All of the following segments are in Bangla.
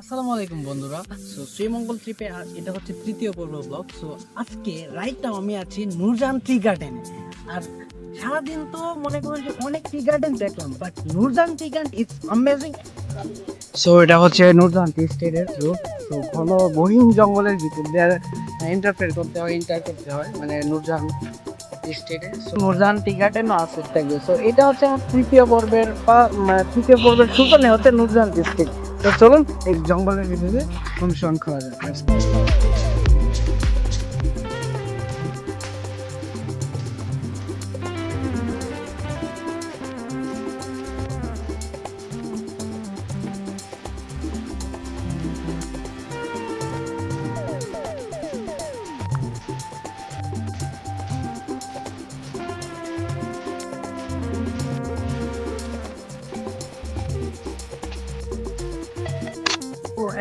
আসসালামু আলাইকুম বন্ধুরা। শ্রীমঙ্গল ট্রিপে এটা হচ্ছে তৃতীয় পর্ব ব্লগ সো আজকে রাইট আমি আছি নুরজান টি গার্ডেনে আর সারাদিন তো মনে করেন যে অনেক টি গার্ডেন দেখলাম but Nurjahan tea garden it's amazing so এটা হচ্ছে নূরজান টি স্টেটের রুট তো ঘন গহীন জঙ্গলের ভিতর দিয়ে এন্টারফেয়ার করতে হয় এন্টার করতে হয় মানে নূরজান স্টেটে নূরজান টি নাসির থাকবে সো এটা হচ্ছে তৃতীয় পর্বের বা মানে তৃতীয় পর্বের সুতনে হচ্ছে নূরজান ডিস্ট্রিক্ট তো চলুন, এই জঙ্গলের ভিতরে অনুসরণ করা যায়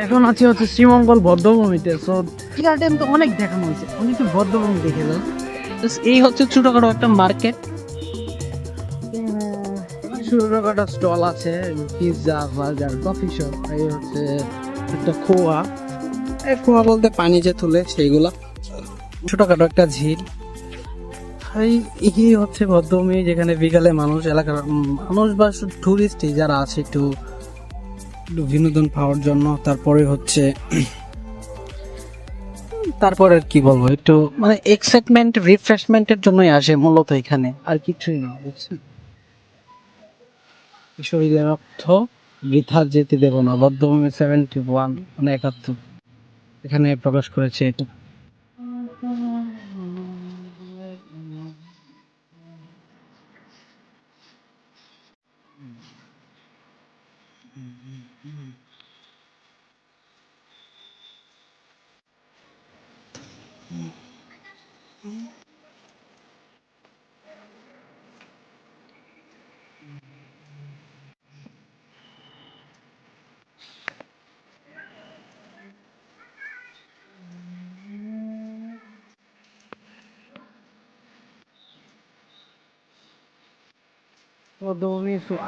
এখন আছি হচ্ছে শ্রীমঙ্গল বদ্ধভূমিতে সো টি গার্ডেন তো অনেক দেখানো হয়েছে অনেক বদ্ধভূমি দেখে যাও। এই হচ্ছে ছোটখাটো একটা মার্কেট ছোটখাটো স্টল আছে পিৎজা বার্গার কফি শপ এই হচ্ছে একটা খোয়া। এই খোয়া বলতে পানি যে তুলে সেইগুলা ছোটখাটো একটা ঝিল। এই এই হচ্ছে বদ্ধভূমি যেখানে বিকালে মানুষ এলাকার মানুষ বা টুরিস্ট যারা আছে একটু বিনোদন পাওয়ার জন্য, তারপরে হচ্ছে, তারপরে আর কি বলব, একটু মানে এক্সাইটমেন্ট রিফ্রেশমেন্টের জন্যই আসে মূলত এখানে, আর কিছুই না, বুঝছেন? শরীরের অর্থ, বৃথা যেতে দেব না, বদ্ধভূমি সেভেন্টি ওয়ান মানে একাত্তর, এখানে প্রকাশ করেছে এটা। 嗯嗯嗯嗯嗯。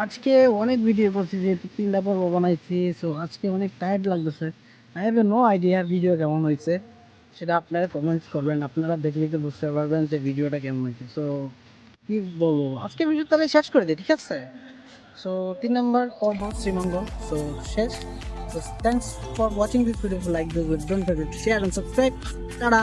আজকে অনেক ভিডিও করছি যেহেতু তিনটা পর্ব বানাইছি। সো আজকে অনেক টায়ার্ড লাগতেছে। I have no idea video কেমন হয়েছে সেটা আপনারা কমেন্টস করবেন। আপনারা দেখলে তো বুঝতে পারবেন যে ভিডিওটা কেমন হয়েছে সো কি বলব? আজকে ভিডিও তাহলে শেষ করে দিই ঠিক আছে? সো তিন নম্বর পর্ব শ্রীমঙ্গল সো শেষ। So thanks for watching this video. If you like this video, don't forget to share and subscribe. Ta-da!